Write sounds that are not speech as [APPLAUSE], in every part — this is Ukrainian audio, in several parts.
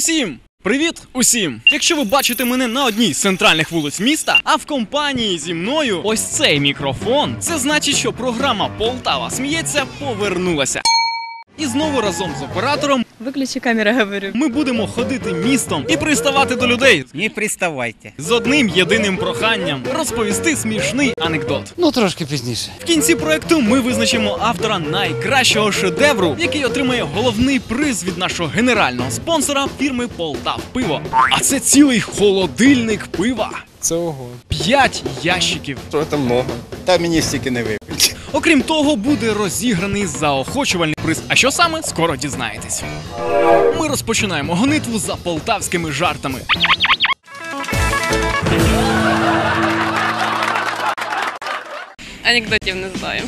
усім! Привіт усім! Якщо ви бачите мене на одній з центральних вулиць міста, а в компанії зі мною ось цей мікрофон, це значить, що програма Полтава сміється повернулася. І знову разом з оператором Выключи камеру, говорю. ми будемо ходити містом і приставати до людей Не приставайте. з одним єдиним проханням розповісти смішний анекдот. Ну, трошки пізніше. В кінці проекту ми визначимо автора найкращого шедевру, який отримає головний приз від нашого генерального спонсора фірми Полтав Пиво. А це цілий холодильник пива. Це ого. П'ять ящиків. Що це много? Та мені стільки не випить. Окрім того, буде розіграний заохочувальний приз. А що саме скоро дізнаєтесь. Ми розпочинаємо гонитву за полтавськими жартами. Анекдотів не знаю.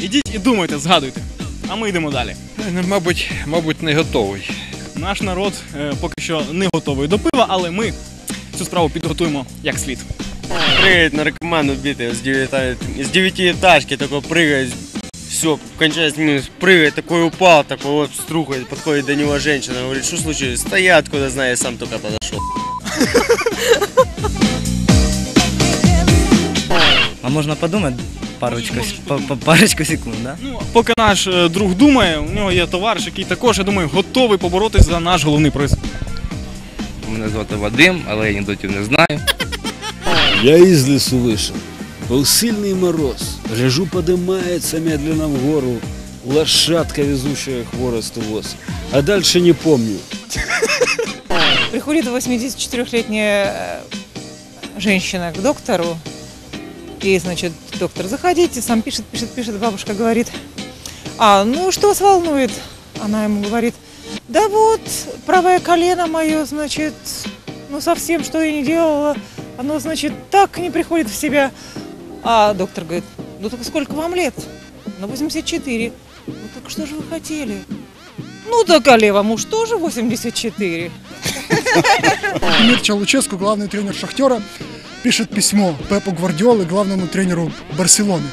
Ідіть і думайте, згадуйте. А ми йдемо далі. Ну, Мабуть, мабуть, не готовий. Наш народ е, поки що не готовий до пива, але ми цю справу підготуємо як слід. прыгает наркоман убитый с, девяти, с девятиэтажки, такой прыгает, все, кончается минус, прыгает, такой упал, такой вот струхает, подходит до него женщина, говорит, что случилось? Стоят, куда знаю, я сам только подошел. А можно подумать парочку, по- по- парочку секунд, да? Ну, поки наш е, друг думає, у нього є товариш, який також, я думаю, готовий поборотись за наш головний приз. Мене звати Вадим, але я анекдотів не знаю. Я из лесу вышел. Был сильный мороз. Гляжу, подымается медленно в гору лошадка, везущая хворост воз. А дальше не помню. Приходит 84-летняя э, женщина к доктору. И, значит, доктор, заходите, сам пишет, пишет, пишет. Бабушка говорит, а, ну, что вас волнует? Она ему говорит, да вот, правое колено мое, значит, ну, совсем, что я не делала, оно, значит, так не приходит в себя. А доктор говорит, ну, только сколько вам лет? На 84. Ну, так что же вы хотели? Ну, так а левому уж тоже 84. Мирча Луческу, главный тренер «Шахтера», пишет письмо Пепу Гвардиолы, главному тренеру Барселоны.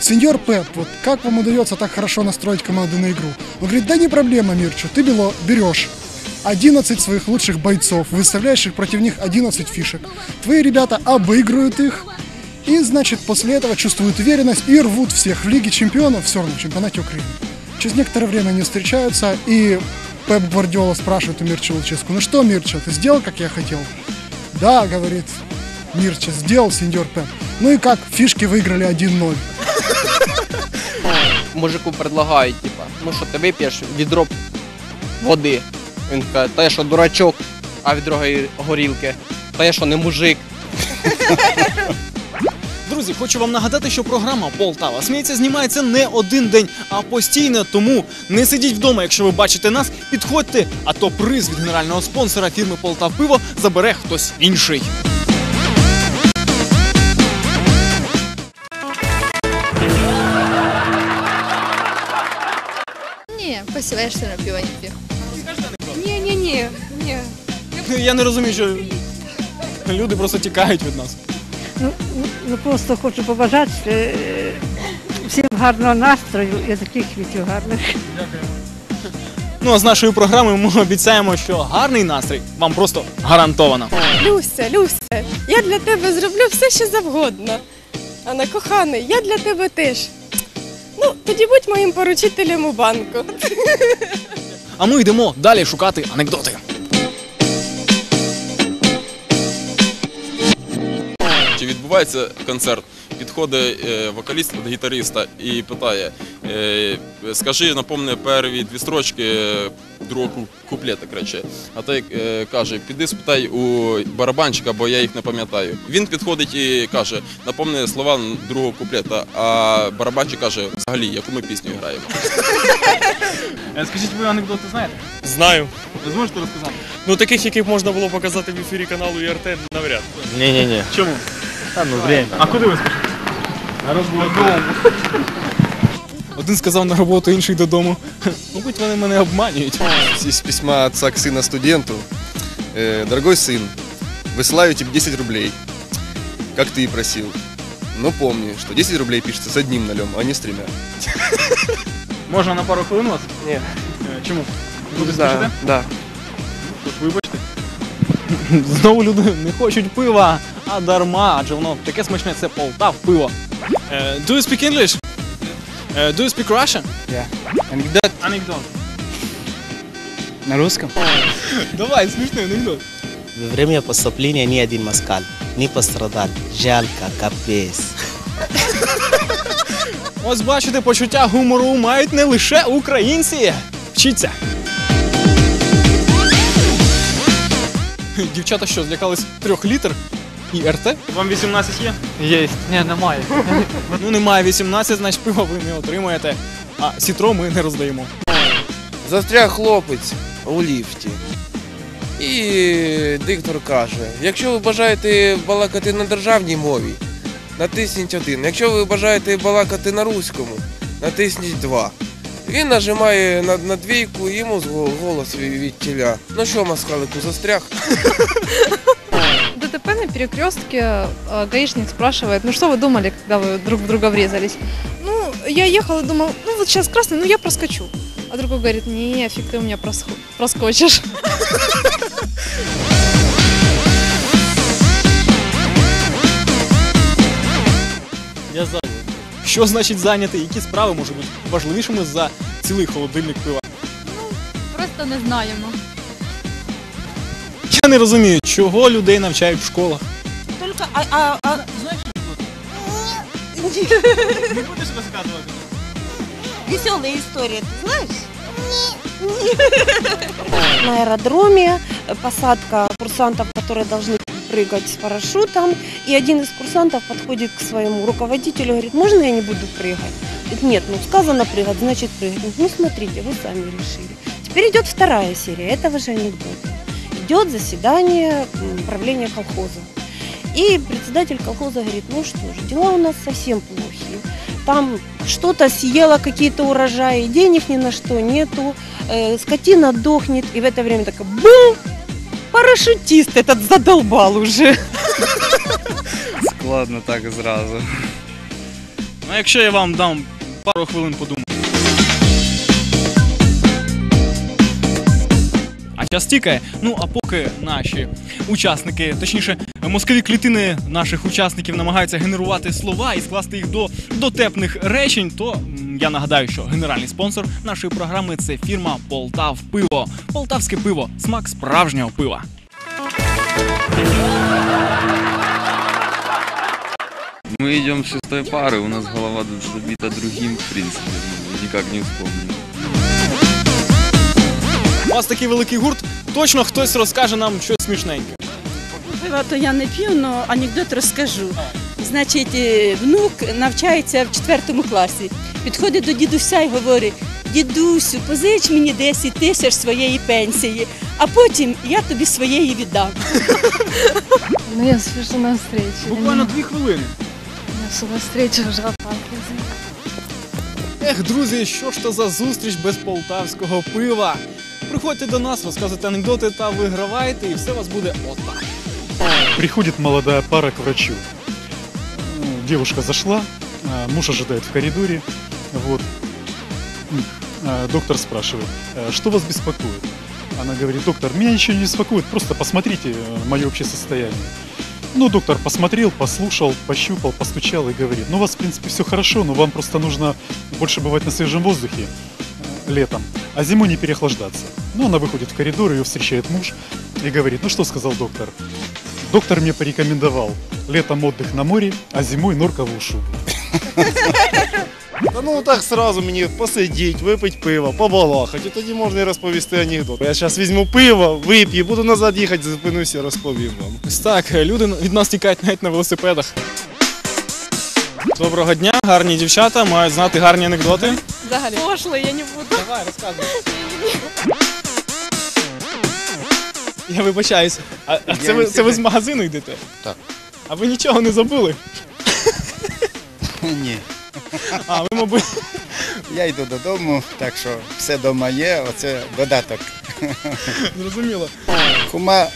Сеньор Пеп, вот как вам удается так хорошо настроить команду на игру? Он говорит, да не проблема, Мирчу, ты берешь 11 своих лучших бойцов, выставляешь их против них 11 фишек. Твои ребята обыгрывают их, и, значит, после этого чувствуют уверенность и рвут всех в Лиге чемпионов, все равно в чемпионате Украины. Через некоторое время они встречаются, и Пеп Гвардиола спрашивает у Мирча Луческу, ну что, Мирча, ты сделал, как я хотел? Да, говорит Мирча, сделал, сеньор Пеп. Ну и как, фишки выиграли 1-0. мужику предлагають, типа, ну що ти вип'єш відро води. Він каже, та я що дурачок, а від другої горілки. Та я що не мужик. Друзі, хочу вам нагадати, що програма Полтава сміється знімається не один день, а постійно. Тому не сидіть вдома, якщо ви бачите нас, підходьте, а то приз від генерального спонсора фірми Полтав Пиво забере хтось інший. Ні, спасибо, я ж все пиво не п'ю. Ні, ні, ні. Я не розумію, що люди просто тікають від нас. Ну, ну просто хочу побажати е, всім гарного настрою і таких квітів гарних. Ну а з нашою програмою ми обіцяємо, що гарний настрій вам просто гарантовано. Люся, Люся, я для тебе зроблю все, що завгодно. А на коханий, я для тебе теж. Ну, тоді будь моїм поручителем у банку. А ми йдемо далі шукати анекдоти. Чи відбувається концерт? Підходить е, вокаліст до гітариста і питає: е, скажи, напомни перві дві строчки другого куплета, коротше. А той е, каже, піди спитай у барабанщика, бо я їх не пам'ятаю. Він підходить і каже, напомни слова другого куплета, а барабанщик каже, взагалі, яку ми пісню граємо. Е, Скажіть, ви анекдоти знаєте? Знаю. Ви зможете розказати? Ну таких, яких можна було показати в ефірі каналу ІРТ, навряд. Не-не-не. Чому? Там, ну, время. А куди ви скажете? На роботу. [LAUGHS] Один сказав на роботу, інший додому. [LAUGHS] Мабуть, вони мене обманюють. Из письма отца к сына студенту. Э, Дорогой сын, высылаю тебе 10 рублей, как ты и просил. Но помни, что 10 рублей пишется с одним нолем, а не с тремя. [LAUGHS] Можна на пару хвилин вас? Ні. Е, Чому? Буде Да, спішите? да. Тож [LAUGHS] Знову люди не хочуть пива, а дарма, адже воно таке смачне, це Полтав пиво. Е, do you speak English? Е, do you speak Russian? Анекдот Анекдот. На русском? [LAUGHS] Давай, смішний анекдот. Во время поступления ни один москаль не пострадал. Жалко, капец. [LAUGHS] Ось бачите, почуття гумору мають не лише українці. Вчіться. Дівчата що, злякались трьох літр і РТ? Вам 18 є? Є. Ні, немає. Ну немає 18, значить пиво ви не отримаєте. А сітро ми не роздаємо. Застряг хлопець у ліфті. І диктор каже: якщо ви бажаєте балакати на державній мові, натисніть один. Якщо ви бажаєте балакати на руському, натисніть два. Він нажимає на, на двійку, і йому зго- голос від, від тіля. Ну що, москалику, застряг? ДТП на перекрестке э, гаишник спрашивает, ну что вы думали, когда вы друг в друга врезались? Ну, я ехала и думал, ну вот сейчас красный, ну я проскочу. А другой говорит, не, фиг ты у меня просхо- проскочишь. Я зайнятий. Що значить зайнятий? Які справи можуть бути важливішими за цілий холодильник пива? Просто не знаємо. Я не розумію, чого людей навчають в школах. Только, а, а, а... Не будеш розказувати? Веселая история, ты знаешь? На аэродроме э, посадка курсантов, которые должны прыгать с парашютом. И один из курсантов подходит к своему руководителю и говорит, можно я не буду прыгать? Говорит, нет, ну сказано прыгать, значит прыгать. Ну смотрите, вы сами решили. Теперь идет вторая серия этого же анекдота. Идет заседание правления колхоза. И председатель колхоза говорит, ну что же, дела у нас совсем плохие. Там что-то съело, какие-то урожаи, денег ни на что нету, э, скотина дохнет. И в это время такая бум! Парашютист этот задолбал уже. Складно так зразу. Ну, якщо я вам дам пару хвилин подумати. А час тікає. Ну а поки наші учасники, точніше, мозкові клітини наших учасників намагаються генерувати слова і скласти їх до дотепних речень, то я нагадаю, що генеральний спонсор нашої програми це фірма Полтав Пиво. Полтавське пиво, смак справжнього пива. Мы идем с шестой пары, у нас голова забита другим, в принципе, ну, никак не вспомню. У вас такий великий гурт, точно хтось розкаже нам щось смішненьке. Пива то я не п'ю, але анекдот розкажу. Значить, е, внук навчається в четвертому класі. Підходить до дідуся і говорить: дідусю, позич мені 10 тисяч своєї пенсії, а потім я тобі своєї віддам. [LAUGHS] Ну я спешу на встречу. Буквально дві хвилини. Я шла встречу уже опаздываю. Ех, друзі, що ж то за зустріч без полтавського пива? Приходьте до нас, розказуйте анекдоти та вигравайте, і все у вас буде отак. Приходит молодая пара к врачу. Девушка зашла, а, муж ожидает в коридоре. Вот. А, Доктор спрашивает, «Э, что вас беспокоит? Она говорит, доктор, меня ничего не беспокоит, просто посмотрите э, мое общее состояние. Ну, доктор посмотрел, послушал, пощупал, постучал и говорит, ну, у вас, в принципе, все хорошо, но вам просто нужно больше бывать на свежем воздухе э, летом, а зимой не переохлаждаться. Ну, она выходит в коридор, ее встречает муж и говорит, ну, что сказал доктор? Доктор мне порекомендовал летом отдых на море, а зимой норковую шубу. Та ну так сразу мені посидіть, випити пиво, побалахати, і тоді можна і розповісти анекдот. Я зараз візьму пиво, вип'ю, буду назад їхати, зупинуся розповім вам. Ось так, люди від нас тікають навіть на велосипедах. Доброго дня, гарні дівчата, мають знати гарні анекдоти. Взагалі. Пошло, я не буду. Давай, розказуй. Я вибачаюся. А, а це, ви, це ви з магазину йдете? Так. А ви нічого не забули? [LAUGHS] Ні. А, ви, мабуть. Я йду додому, так що все вдома є, оце додаток. Зрозуміло. Кума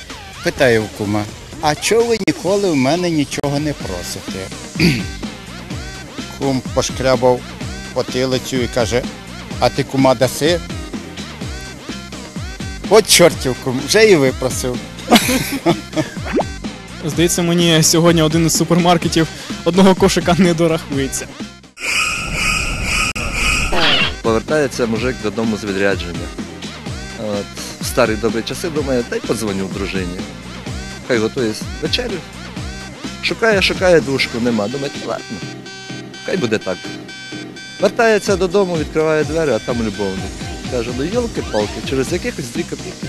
питає в кума, а чого ви ніколи в мене нічого не просите? Кум пошкрябав потилицю і каже, а ти кума даси? От чортівку, вже і випросив. Здається, мені сьогодні один із супермаркетів одного кошика не дорахується. Повертається мужик додому з відрядження. От, в старі добрі часи думає, та й подзвоню дружині. Хай готує вечерю. Шукає, шукає душку, нема. Думає, ладно, хай буде так. Вертається додому, відкриває двері, а там любовник. Каже, ну йолки-палки, через якихось дві копійки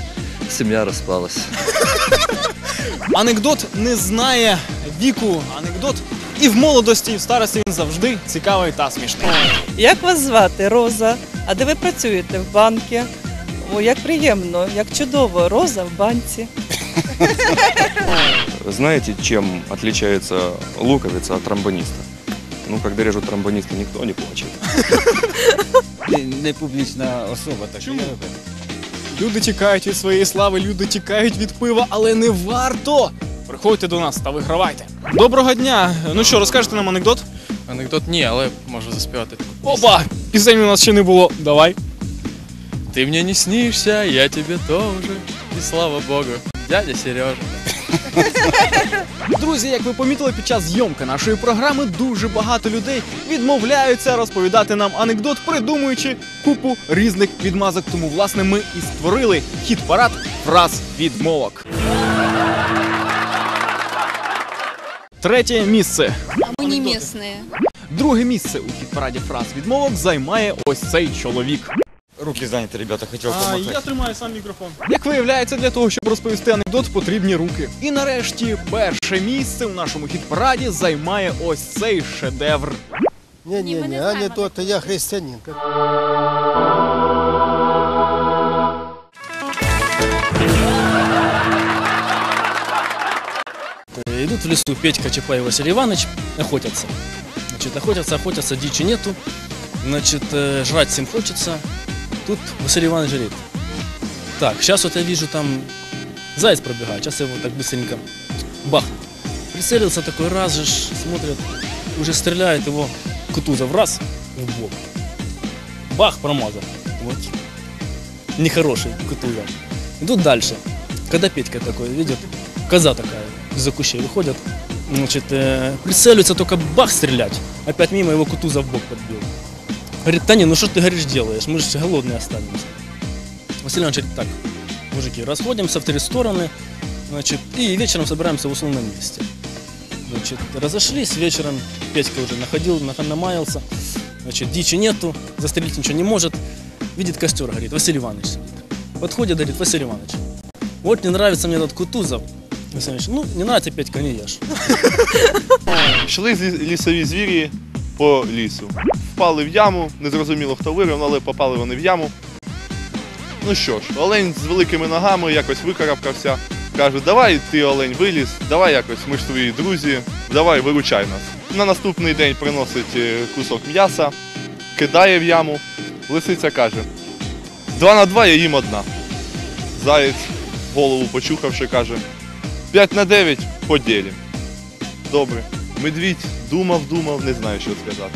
сім'я розпалася. [LAUGHS] Анекдот не знає віку. Анекдот і в молодості, і в старості він завжди цікавий та смішний. Як вас звати? Роза. А де ви працюєте? В банкі? О, як приємно, як чудово, Роза в банці. [LAUGHS] Знаете, чем отличается луковица от тромбониста? Ну, когда режут тромбониста, никто не плачет. [LAUGHS] Не публічна особа, так Чому? Люди тікають від своєї слави, люди тікають від пива, але не варто. Приходьте до нас та вигравайте. Доброго дня! Ну що, розкажете нам анекдот? Анекдот ні, але можу заспівати. Опа! Пісень у нас ще не було. Давай. Ты мне не снишься, я тебе тоже. И слава богу, дядя Сережа. [LAUGHS] Друзі, як ви помітили, під час зйомки нашої програми дуже багато людей відмовляються розповідати нам анекдот, придумуючи купу різних відмазок. Тому, власне, ми і створили хіт-парад фраз відмовок. Третє місце. Не местные. Друге місце у хіт-параді фраз відмовок займає ось цей чоловік. Руки заняты, ребята, хотел А, помахать. я тримаю сам мікрофон. Як виявляється, для того, щоб розповісти анекдот, потрібні руки. І нарешті перше місце у нашому хіт-параді займає ось цей шедевр. Не-не-не, а не то, то я христианин. Э, Идут в лесу Петька, Чапай и Василий Иванович, охотятся. Значит, охотятся, охотятся, дичи нету. Значит, э, жрать всем хочется. Тут Василий Иванович говорит, так, сейчас вот я вижу там заяц пробегает, сейчас я его так быстренько бах. Прицелился такой раз же, ж, смотрит, уже стреляет его Кутузов раз в бок. Бах, промазал. Вот. Нехороший Кутузов. Идут дальше. Когда Петька такой видит, коза такая из-за кущей выходит, значит, э, прицеливается только бах стрелять. Опять мимо его Кутузов в бок подбил. Говорит, Таня, ну что ты, говоришь, делаешь? Мы же голодные останемся. Василий Иванович говорит, так, мужики, расходимся в три стороны, значит, и вечером собираемся в условном месте. Значит, разошлись, вечером Петька уже находил, на- намаялся, значит, дичи нету, застрелить ничего не может. Видит костер, говорит, Василий Иванович сидит. Подходит, говорит, Василий Иванович, вот не нравится мне этот Кутузов. Василий Иванович, ну, не нравится Петька, не ешь. Йшли [LAUGHS] зі- лісові звірі По лісу. Впали в яму, незрозуміло хто вирив, але попали вони в яму. Ну що ж, олень з великими ногами якось викарабкався. Каже, давай ти, олень, виліз, давай якось, ми ж твої друзі, давай виручай нас. На наступний день приносить е, кусок м'яса, кидає в яму. Лисиця каже: два на два я їм одна. Заєць, голову почухавши, каже: 5 на 9 поділім. Добре. Медвідь думав, думав, не знаю, що сказати.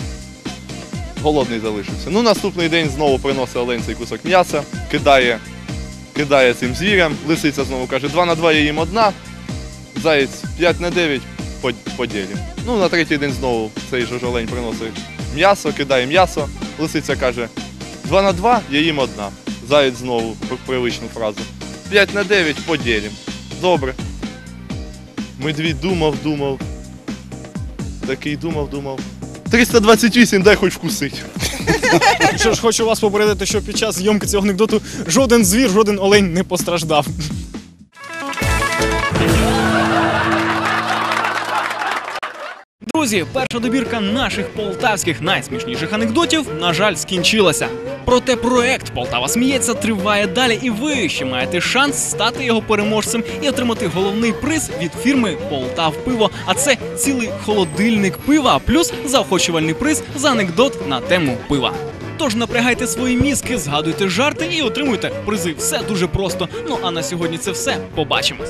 Голодний залишився. Ну, наступний день знову приносить олень цей кусок м'яса, кидає, кидає цим звірям. Лисиця знову каже, 2 на 2 я їм одна. Заєць 5 на 9 по- поділім. Ну, на третій день знову цей же олень приносить м'ясо, кидає м'ясо. Лисиця каже, 2 на 2 я їм одна. Заєць знову при- привичну фразу. 5 на 9 поділім. Добре. Медвідь думав, думав. Такий думав, думав. 328, дай хоч вкусить. [LAUGHS] Що ж, хочу вас попередити, що під час зйомки цього анекдоту жоден звір, жоден олень не постраждав. Друзі, перша добірка наших полтавських найсмішніших анекдотів, на жаль, скінчилася. Проте проект Полтава сміється триває далі, і ви ще маєте шанс стати його переможцем і отримати головний приз від фірми Полтав Пиво. А це цілий холодильник пива, плюс заохочувальний приз за анекдот на тему пива. Тож напрягайте свої мізки, згадуйте жарти і отримуйте призи. Все дуже просто. Ну а на сьогодні це все. Побачимось.